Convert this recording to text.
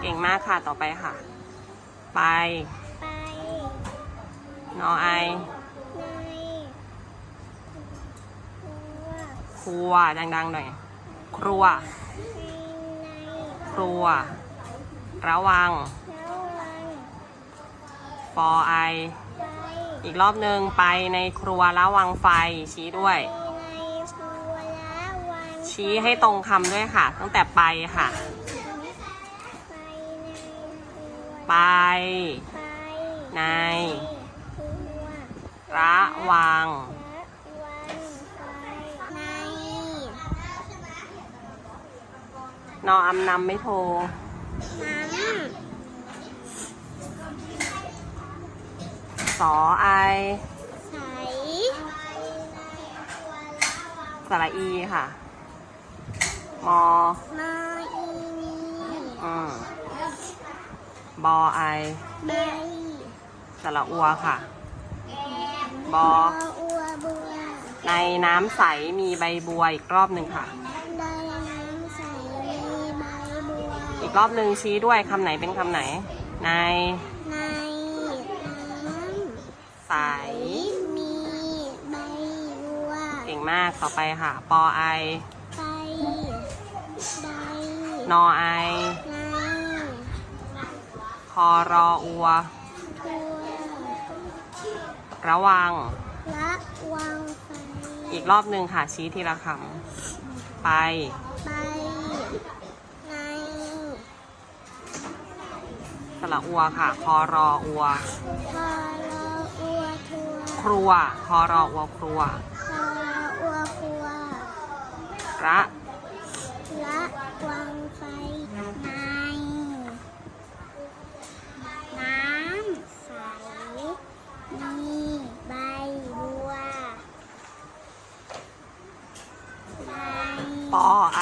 เก่งมากค่ะต่อไปค่ะ ไป นอไอครัวดังๆหน่อย ครัว ครัว ระวังปอไอ อีกรอบหนึ่งไปในครัวระวังไฟชี้ด้วย ชี้ให้ตรงคำด้วยค่ะ ตั้งแต่ไปค่ะ ไป ในครัวไปไปในครัวระวังและวันไปในนออำนำไม่โทรน้สอไอำใสสระอีค่ะ มอมาอีนีอืมบอไอใบสระอัวค่ะบอบออัวบัวในน้ำใสมีใบบัวอีกรอบหนึ่งค่ะได้น้ำใสมีใบบัวอีกรอบหนึ่งชี้ด้วยคำไหนเป็นคำไหน ในในน้ใสำมีใบบัวเก่งมากต่อไปค่ะ ปอไอ ไปใบ นอไอในคอรออัวตัวระวังละวังไฟอีกรอบหนึ่งค่ะ ชี้ทีละคำ ไป ไปในสระอัวค่ะ คอรออัวพอรออัวทัวครัว คอรออัวครัวพอรออัวครัวระ ละวังไฟในน้ำใส มีใบบัวใบ ปอไอ